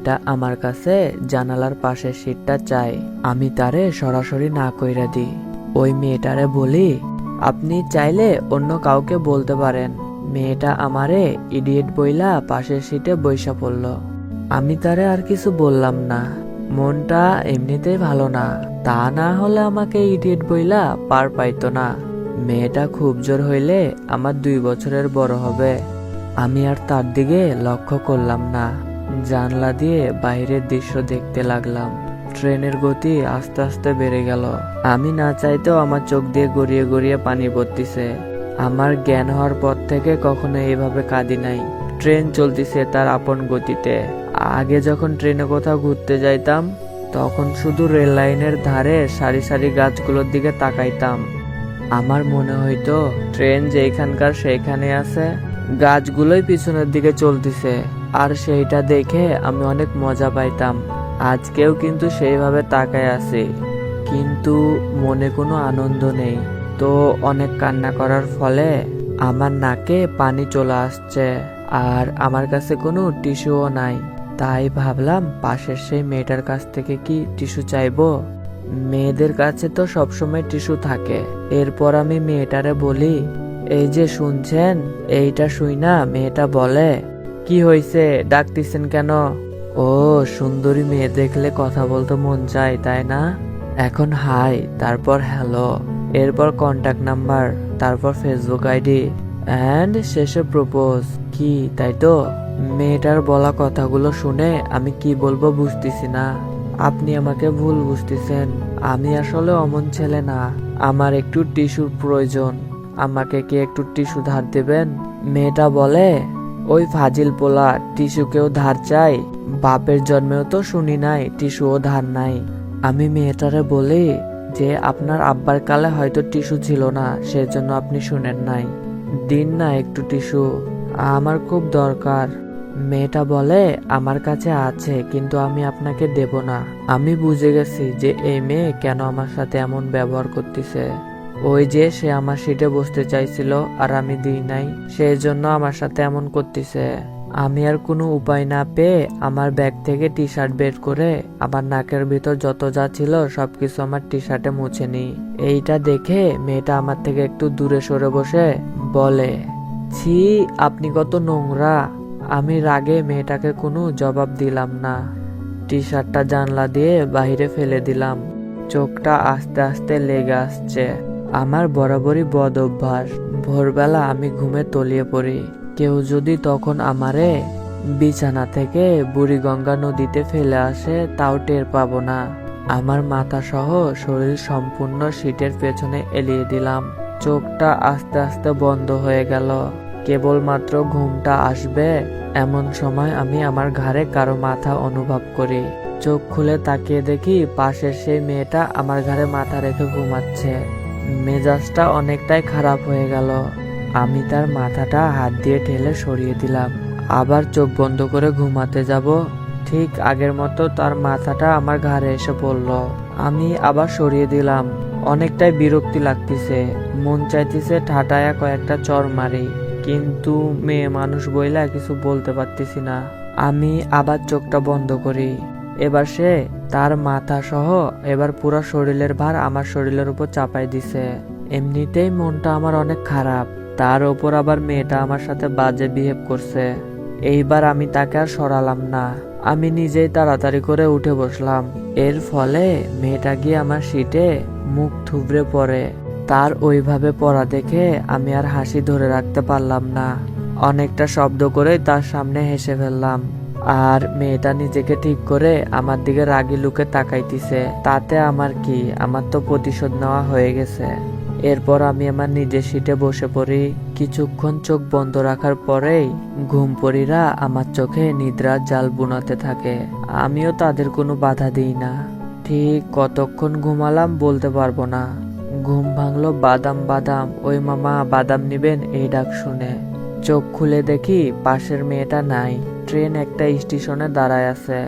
মেয়েটা আমার কাছে জানালার পাশের সিটটা চাই আমি তারে সরাসরি না কইরা দিই। ওই মেয়েটারে বলি, আপনি চাইলে অন্য কাউকে বলতে পারেন। মেয়েটা আমারে ইডিয়েট বইলা পাশের সিটে বইসা পড়ল। আমি তারে আর কিছু বললাম না। মনটা এমনিতেই ভালো না। তা না হলে আমাকে ইডিয়েট বইলা পার পাইতো না। মেয়েটা খুব জোর হইলে আমার দুই বছরের বড় হবে। আমি আর তার দিকে লক্ষ্য করলাম না। জানলা দিয়ে বাইরের দৃশ্য দেখতে লাগলাম। ট্রেনের গতি আস্তে আস্তে বেড়ে গেল। আমি না চাইতেও আমার চোখ দিয়ে গড়িয়ে গড়িয়ে পানি পড়তিছে। আমার জ্ঞান হওয়ার পর থেকে কখনো এইভাবে কাঁদি নাই। ট্রেন চলতিছে তার আপন গতিতে। আগে যখন ট্রেনে কোথাও ঘুরতে যাইতাম, তখন শুধু রেল লাইনের ধারে সারি সারি গাছগুলোর দিকে তাকাইতাম। আমার মনে হইতো, ট্রেন যেখানকার সেইখানে আছে, গাছগুলোই পিছনের দিকে চলতিছে। আর সেইটা দেখে আমি অনেক মজা পাইতাম। আজকেও কিন্তু সেইভাবে তাকায় আছি। কিন্তু মনে কোনো আনন্দ নেই। তো অনেক কান্না করার ফলে আমার নাকে পানি চলে আসছে আর আমার কাছে কোনো টিস্যুও নাই। তাই ভাবলাম পাশের সেই মেয়েটার কাছ থেকে কি টিস্যু চাইব? মেয়েদের কাছে তো সবসময় টিস্যু থাকে। এরপর আমি মেয়েটারে বলি, এই যে শুনছেন, এইটা শুই না মেয়েটা বলে। কি হয়েছে ডাকতেছেন কেন? ও, সুন্দরী মেয়ে দেখলে কথা বলতে মন চায়, তাই না? এখন হাই, তারপর হ্যালো। এরপর কন্টাক্ট নাম্বার তারপর ফেসবুক আইডি। অ্যান্ড শেষে প্রপোজ কি, তাই তো? মেয়েটার বলা কথাগুলো শুনে আমি কি বলব বুঝতেছি না। আপনি আমাকে ভুল বুঝতেছেন। আমি আসলে অমন ছেলে না। আমার একটু টিস্যুর প্রয়োজন। আমাকে কি একটু টিস্যু ধার দেবেন? মেয়েটা বলে ওই ফাজিল পোলা টিস্যুকেও ধার চাই। বাপের জন্মেও তো শুনি নাই, টিস্যুও ধার নাই। আমি মেয়েটারে বলি যে, আপনার আব্বার কালে হয়তো টিস্যু ছিল না, সেজন্য আপনি শুনেন নাই। দিন না একটু টিস্যু। আমার খুব দরকার। মেয়েটা বলে, আমার কাছে আছে, কিন্তু আমি আপনাকে দেব না। আমি বুঝে গেছি যে, এই মেয়ে কেন আমার সাথে এমন ব্যবহার করতেছে। ওই যে সে আমার সিটে বসতে চাইছিল আর আমি দিই নাই সেই জন্য আমার সাথে এমন করতেছে। আমি আর কোনো উপায় না পেয়ে আমার ব্যাগ থেকে টি শার্ট বের করে আমার নাকের ভিতর যত যা ছিল সবকিছু আমার টি শার্টে মুছে নিই। এইটা দেখে মেয়েটা আমার থেকে একটু দূরে সরে বসে বলে, ছি, আপনি কত নোংরা। আমি রাগে মেয়েটাকে কোনো জবাব দিলাম না। টি শার্টটা জানলা দিয়ে বাইরে ফেলে দিলাম। চোখটা আস্তে আস্তে লেগে আসছে। আমার বরাবরই বদ অভ্যাস। ভোরবেলা আমি ঘুমে তলিয়ে পড়ি। কেউ যদি তখন আমারে বিছানা থেকে বুড়িগঙ্গা নদীতে ফেলে আসে, তাও টের পাবো না। আমার মাথা সহ শরীর সম্পূর্ণ সিটের পেছনে এলিয়ে দিলাম। চোখটা আস্তে আস্তে বন্ধ হয়ে গেল। কেবলমাত্র ঘুমটা আসবে এমন সময় আমি আমার ঘাড়ে কারও মাথা অনুভব করি। চোখ খুলে তাকিয়ে দেখি পাশের সেই মেয়েটা আমার ঘাড়ে মাথা রেখে ঘুমাচ্ছে। মেজাজটা অনেকটাই খারাপ হয়ে গেল। আমি তার মাথাটা হাত দিয়ে ঠেলে সরিয়ে দিলাম। আবার চোখ বন্ধ করে ঘুমাতে যাব। ঠিক আগের মতো তার মাথাটা আমার ঘাড়ে এসে পড়ল। আমি আবার সরিয়ে দিলাম। অনেকটাই বিরক্তি লাগতেছে। মন চাইতেছে ঠাটায়া কয়েকটা চর মারি। কিন্তু মেয়ে মানুষ বইলা কিছু বলতে পারতেছি না। আমি আবার চোখটা বন্ধ করি। এবার সে তার মাথা সহ এবার পুরো শরীরের ভার আমার শরীরের উপর চাপাই দিছে। এমনিতেই মনটা আমার অনেক খারাপ। তার ওপর আবার মেয়েটা আমার সাথে বাজে বিহেভ করছে। এইবার আমি তাকে আর সরালাম না। আমি নিজেই তাড়াতাড়ি করে উঠে বসলাম। এর ফলে মেয়েটা গিয়ে আমার সিটে মুখ থুবড়ে পড়ে। তার ওইভাবে পড়া দেখে আমি আর হাসি ধরে রাখতে পারলাম না। অনেকটা শব্দ করে তার সামনে হেসে ফেললাম। আর মেয়েটা নিজেকে ঠিক করে আমার দিকে রাগি লুকে তাকাইতিছে। তাতে আমার কি? আমার তো প্রতিশোধ নেওয়া হয়ে গেছে। এরপর আমি আমার নিজের সিটে বসে পড়ি। কিছুক্ষণ চোখ বন্ধ রাখার পরেই ঘুম ঘুমপড়িরা আমার চোখে নিদ্রার জাল বুনাতে থাকে। আমিও তাদের কোনো বাধা দিই না। ঠিক কতক্ষণ ঘুমালাম বলতে পারব না। ঘুম ভাঙলো বাদাম বাদাম। ওই মামা বাদাম নিবেন এই ডাক শুনে। চোখ খুলে দেখি পাশের মেয়েটা নাই। ট্রেন একটা স্টেশনে দাঁড়ায় আছে।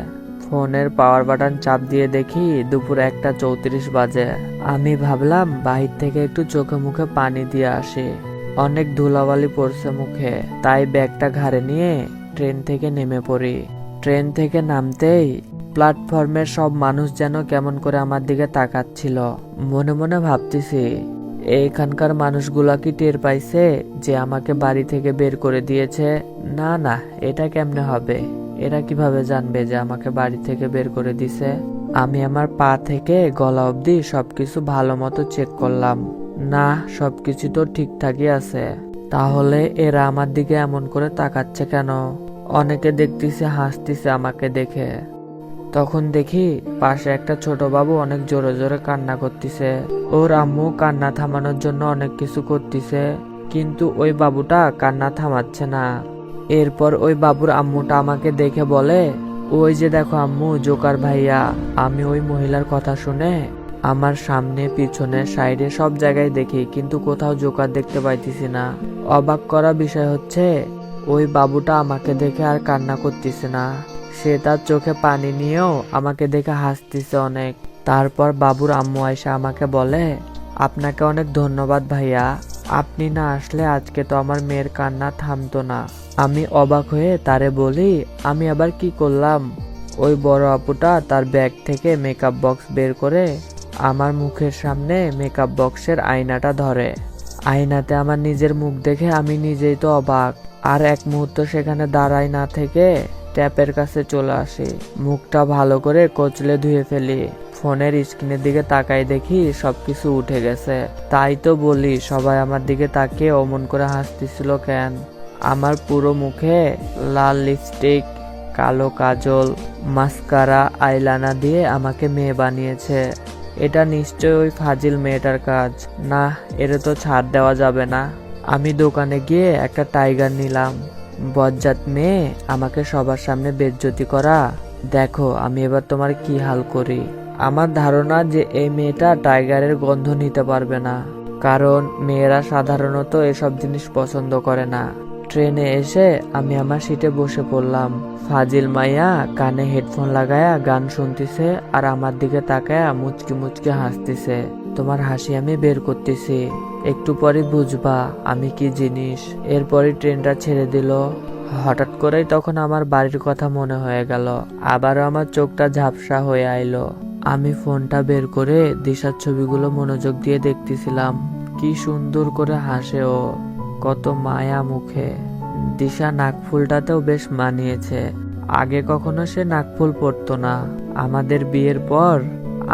ফোনের পাওয়ার বাটন চাপ দিয়ে দেখি দুপুর একটা চৌত্রিশ বাজে। আমি ভাবলাম বাহির থেকে একটু চোখে মুখে পানি দিয়ে আসি। অনেক ধুলাবালি পড়ছে মুখে, তাই ব্যাগটা ঘাড়ে নিয়ে ট্রেন থেকে নেমে পড়ি। ট্রেন থেকে নামতেই প্ল্যাটফর্মের সব মানুষ যেন কেমন করে আমার দিকে তাকাচ্ছিল। মনে মনে ভাবতেছি এইখানকার মানুষগুলা কি টের পাইছে যে আমাকে বাড়ি থেকে বের করে দিয়েছে? না না, এটা কেমনে হবে? এরা কীভাবে জানবে যে আমাকে বাড়ি থেকে বের করে দিছে? আমি আমার পা থেকে গলা অবধি সবকিছু ভালো মতো চেক করলাম। না, সবকিছু তো ঠিকঠাকই আছে। তাহলে এরা আমার দিকে এমন করে তাকাচ্ছে কেন? অনেকে দেখতেছে, হাসতেছে আমাকে দেখে। তখন দেখি পাশে একটা ছোট বাবু অনেক জোরে জোরে কান্না করতেছে। ওর আম্মু কান্না থামানোর জন্য অনেক কিছু করতেছে, কিন্তু ওই বাবুটা কান্না থামাচ্ছে না। এরপর ওই বাবুর আম্মুটা আমাকে দেখে বলে, ওই যে দেখো আম্মু, জোকার ভাইয়া, আমি ওই মহিলার কথা শুনে আমার সামনে, পিছনে, সাইডে সব জায়গায় দেখি, কিন্তু কোথাও জোকার দেখতে পাইতেছি না। অবাক করা বিষয় হচ্ছে, ওই বাবুটা আমাকে দেখে আর কান্না করতেছে না। সে তার চোখে পানি নিয়েও আমাকে দেখে হাসতেছে অনেক। তারপর বাবুর আম্মু আয়সা আমাকে বলে, আপনাকে অনেক ধন্যবাদ ভাইয়া। আপনি না আসলে আজকে তো আমার মেয়ের কান্না থামতো না। আমি অবাক হয়ে তারে বলি, আমি আবার কি করলাম? ওই বড় আপুটা তার ব্যাগ থেকে মেকআপ বক্স বের করে আমার মুখের সামনে মেকআপ বক্সের আয়নাটা ধরে। আয়নাতে আমার নিজের মুখ দেখে আমি নিজেই তো অবাক। আর এক মুহূর্ত সেখানে দাঁড়াই না থেকে ট্যাপের কাছে চলে আসি। মুখটা ভালো করে কচলে ধুয়ে ফেলি। ফোনের স্ক্রিনের দিকে তাকাই দেখি সবকিছু উঠে গেছে। তাই তো বলি, সবাই আমার দিকে তাকিয়ে অমন করে হাসতেছিল কেন? আমার পুরো মুখে লাল লিপস্টিক, কালো কাজল, মাস্কারা আইলানা দিয়ে আমাকে মেয়ে বানিয়েছে। এটা নিশ্চয় ওই ফাজিল মেয়েটার কাজ। না এটা তো ছাড় দেওয়া যাবে না। আমি দোকানে গিয়ে একটা টাইগার নিলাম। বজ্জাত মেয়ে, আমাকে সবার সামনে বেজ্জতি করা। দেখো, আমি এবার তোমার কি হাল করি। আমার ধারণা যে এই মেয়েটা টাইগারের গন্ধ নিতে পারবে না। কারণ মেয়েরা সাধারণত এসব জিনিস পছন্দ করে না। ট্রেনে এসে আমি আমার সিটে বসে পড়লাম। ফাজিল মাইয়া কানে হেডফোন লাগায়া গান শুনতেছে আর আমার দিকে তাকায়া মুচকি মুচকি হাসতেছে। তোমার হাসি আমি বের করতেছি। একটু পরে বুঝবা আমি কি জিনিস। এরপরে ট্রেনটা ছেড়ে দিল। হঠাৎ করেই তখন আমার বাড়ির কথা মনে হয়ে গেল। আবারও আমার চোখটা ঝাপসা হয়ে আইলো। আমি ফোনটা বের করে দিশার ছবিগুলো মনোযোগ দিয়ে দেখতেছিলাম। কি সুন্দর করে হাসে ও। কত মায়া মুখে। দিশা নাকফুলটাতেও বেশ মানিয়েছে। আগে কখনো সে নাকফুল পরতো না। আমাদের বিয়ের পর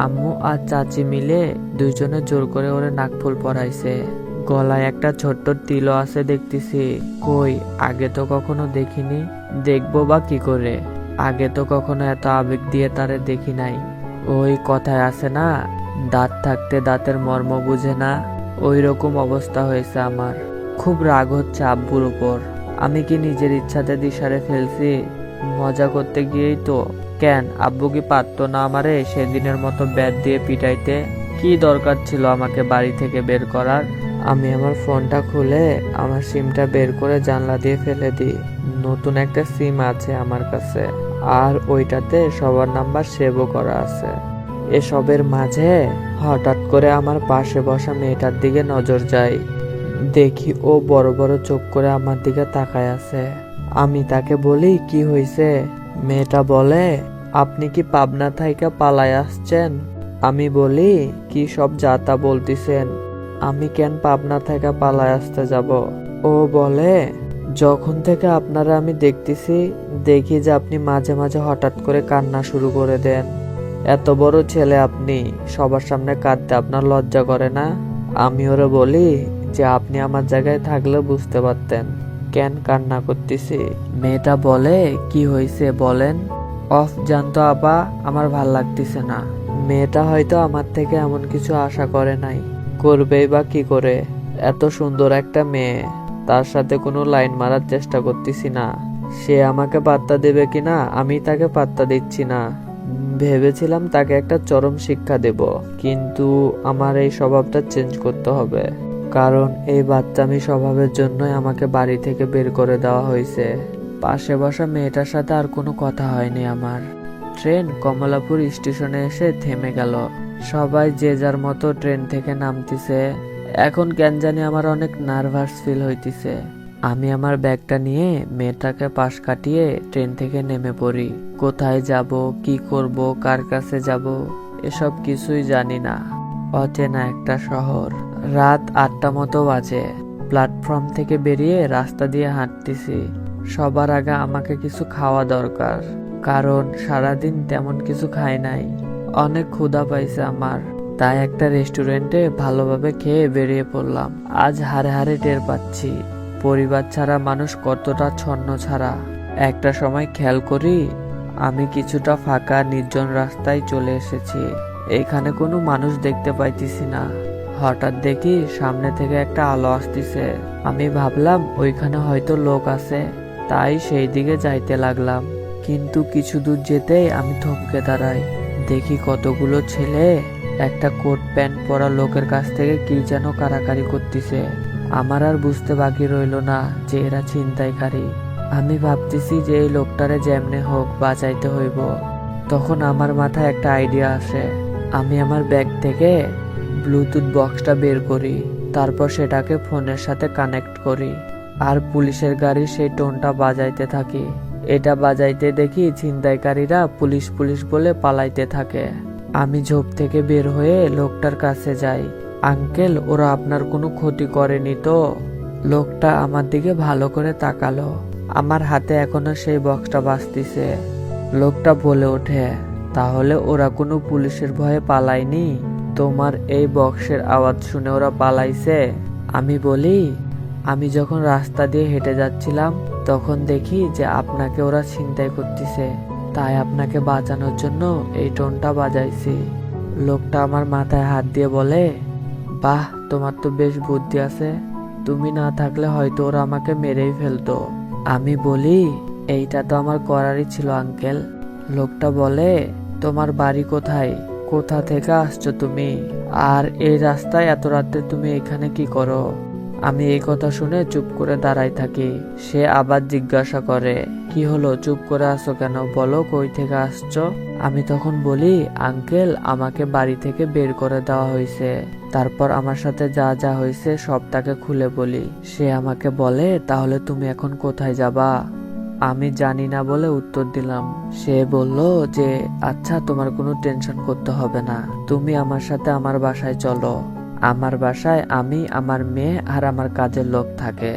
আম্মু আর চাচি মিলে দুইজনে জোর করে ওরে নাকফুল পরাইছে। গলায় একটা ছোট্ট তিলও আছে দেখতেছি। কই, আগে তো কখনো দেখিনি। দেখব বা কি করে? আগে তো কখনো এত আবেগ দিয়ে তারে দেখি নাই। ওই কথায় আছে না, দাঁত থাকতে দাঁতের মর্ম বুঝে না। ওই রকম অবস্থা হয়েছে আমার। খুব রাগ হচ্ছে আব্বুর উপর। আমি কি নিজের ইচ্ছাতে দিশারে ফেলছি? মজা করতে গিয়েই তো। কেন, আব্বু কি পারতো না আমারে সেদিনের মতো ব্যাট দিয়ে পিটাইতে? কি দরকার ছিল আমাকে বাড়ি থেকে বের করার? আমি আমার ফোনটা খুলে আমার সিমটা বের করে জানলা দিয়ে ফেলে দিই। নতুন একটা সিম আছে আমার কাছে, আর ওইটাতে সবার নাম্বার সেভও করা আছে। এসবের মাঝে হঠাৎ করে আমার পাশে বসা মেয়েটার দিকে নজর যায় দেখি ও বড় বড় চোখ করে আমার দিকে তাকায় আছে। আমি তাকে বলি, কি হয়েছে মেয়েটা বলে আপনি কি পাবনা থাইকা পালায় আসছেন? আমি বলি, কি সব যাতা বলতিছেন? আমি কেন পাবনা থেকে পালায় আসতে যাব? ও বলে, যখন থেকে আপনারা আমি দেখতেছি, দেখি যে আপনি মাঝে মাঝে হঠাৎ করে কান্না শুরু করে দেন। এত বড় ছেলে আপনি, সবার সামনে কাঁদতে আপনার লজ্জা করে না? আমি ওরে বলি যে আপনি আমার জায়গায় থাকলে বুঝতে পারতেন। কেন কান্না করতেছি? মেয়েটা বলে, কি হয়েছে বলেন? অফ, জানতো আপা আমার ভালো লাগতেছে না। মেয়েটা হয়তো আমার থেকে এমন কিছু আশা করে নাই। করবেই বা কি করে? এত সুন্দর একটা মেয়ে। তার সাথে কোনো লাইন মারার চেষ্টা করতেছি না। সে আমাকে পাত্তা দেবে কিনা আমি তাকে পাত্তা দিচ্ছি না। ভেবেছিলাম তাকে একটা চরম শিক্ষা দেব, কিন্তু আমার এই স্বভাবটা চেঞ্জ করতে হবে। কারণ এই বাচ্চামি স্বভাবের জন্যই আমাকে বাড়ি থেকে বের করে দেওয়া হয়েছে। পাশে বসা মেয়েটার সাথে আর কোনো কথা হয়নি আমার। ট্রেন কমলাপুর স্টেশনে এসে থেমে গেল। সবাই যে যার মতো ট্রেন থেকে নামতেছে। এখন কেন জানি আমার অনেক নার্ভাস ফিল হইতেছে। আমি আমার ব্যাগটা নিয়ে মেয়েটাকে পাশ কাটিয়ে ট্রেন থেকে নেমে পড়ি। কোথায় যাব, কি করব, কার কাছে যাব, এসব কিছুই জানি না। অচেনা একটা শহর। রাত আটটা মতো বাজে। প্ল্যাটফর্ম থেকে বেরিয়ে রাস্তা দিয়ে হাঁটতেছি। সবার আগে আমাকে কিছু খাওয়া দরকার, কারণ সারাদিন তেমন কিছু খাই নাই। অনেক ক্ষুধা পাইছে আমার। তাই একটা রেস্টুরেন্টে ভালোভাবে খেয়ে বেরিয়ে পড়লাম। আজ হারে হারে টের পাচ্ছি, পরিবার ছাড়া মানুষ কতটা ছন্ন ছাড়া। একটা সময় খেয়াল করি, আমি কিছুটা ফাঁকা, নির্জন রাস্তায় চলে এসেছি। এখানে কোনো মানুষ দেখতে পাইতেছি না। হঠাৎ দেখি সামনে থেকে একটা আলো আসতেছে। আমি ভাবলাম, ওইখানে হয়তো লোক আছে। তাই সেই দিকে যাইতে লাগলাম। কিন্তু কিছু দূর যেতেই আমি থমকে দাঁড়াই। দেখি কতগুলো ছেলে, একটা কোট প্যান্ট পরা লোকের কাছ থেকে কি যেন কারাকারি করতেছে। আমার আর বুঝতে বাকি রইল না যে এরা ছিনতাইকারী। আমি ভাবতেছি যে এই লোকটারে যেমনে হোক বাঁচাইতে হইব। তখন আমার মাথায় একটা আইডিয়া আসে। আমি আমার ব্যাগ থেকে ব্লুটুথ বক্সটা বের করি, তারপর সেটাকে ফোনের সাথে কানেক্ট করি। আর পুলিশের গাড়ি সেই টোনটা বাজাইতে থাকি। এটা বাজাইতে দেখি ছিনতাইকারীরা পুলিশ পুলিশ বলে পালাইতে থাকে। আমি ঝোপ থেকে বের হয়ে লোকটার কাছে যাই। আঙ্কেল, ওরা আপনার কোনো ক্ষতি করেনি তো? লোকটা আমার দিকে ভালো করে তাকালো। আমার হাতে এখনও সেই বক্সটা বাজতিছে। লোকটা বলে ওঠে, তাহলে ওরা কোনো পুলিশের ভয়ে পালায়নি? তোমার এই বক্সের আওয়াজ শুনে ওরা পালাইছে? আমি বলি আমি যখন রাস্তা দিয়ে হেঁটে যাচ্ছিলাম, তখন দেখি যে আপনাকে ওরা ছিনতাই করতেছে। তাই আপনাকে বাঁচানোর জন্য এই টোনটা বাজাইছি। লোকটা আমার মাথায় হাত দিয়ে বলে, বাহ, তোমার তো বেশ বুদ্ধি আছে। তুমি না থাকলে হয়তো ওরা আমাকে মেরেই ফেলতো। আমি বলি, এইটা তো আমার করারই ছিল, আঙ্কেল। লোকটা বলে, তোমার বাড়ি কোথায়? কোথা থেকে আসছো তুমি? আর এই রাস্তায় এত রাতে তুমি এখানে কি করো? আমি এই কথা শুনে চুপ করে দাঁড়াই থাকি। সে আবার জিজ্ঞাসা করে, কি হলো? চুপ করে আসো কেন? বলো, কই থেকে আসছো? আমি তখন বলি, আঙ্কেল, আমাকে বাড়ি থেকে বের করে দেওয়া হয়েছে। তারপর আমার সাথে যা যা হয়েছে সব তাকে খুলে বলি। সে আমাকে বলে, তাহলে তুমি এখন কোথায় যাবা? আমি জানি না বলে উত্তর দিলাম। সে বলল যে আচ্ছা তোমার কোনো টেনশন করতে হবে না। তুমি আমার সাথে আমার বাসায় চলো। আমার বাসায় আমি, আমার মেয়ে আর আমার কাজের লোক থাকে।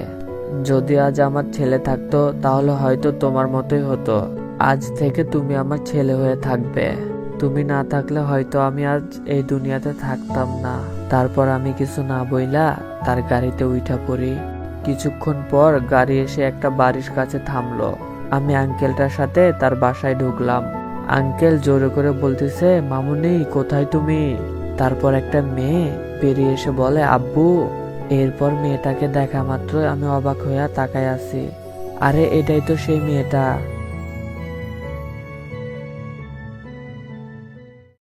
যদি আজ আমার ছেলে থাকতো, তাহলে হয়তো তোমার মতোই হতো। আজ থেকে তুমি আমার ছেলে হয়ে থাকবে। তুমি না থাকলে হয়তো আমি আজ এই দুনিয়াতে থাকতাম না। তারপর আমি কিছু না বইলা তার গাড়িতে উঠা পড়ি। কিছুক্ষণ পর গাড়ি এসে একটা বাড়ির কাছে থামলো। আমি আঙ্কেলটার সাথে তার বাসায় ঢুকলাম। আঙ্কেল জোরে করে বলতেছে, মামুনি, কোথায় তুমি? তারপর একটা মেয়ে বেরিয়ে এসে বলে, আব্বু, এরপর মেয়েটাকে দেখা মাত্র আমি অবাক হইয়া তাকায় আছি। আরে, এটাই তো সেই মেয়েটা।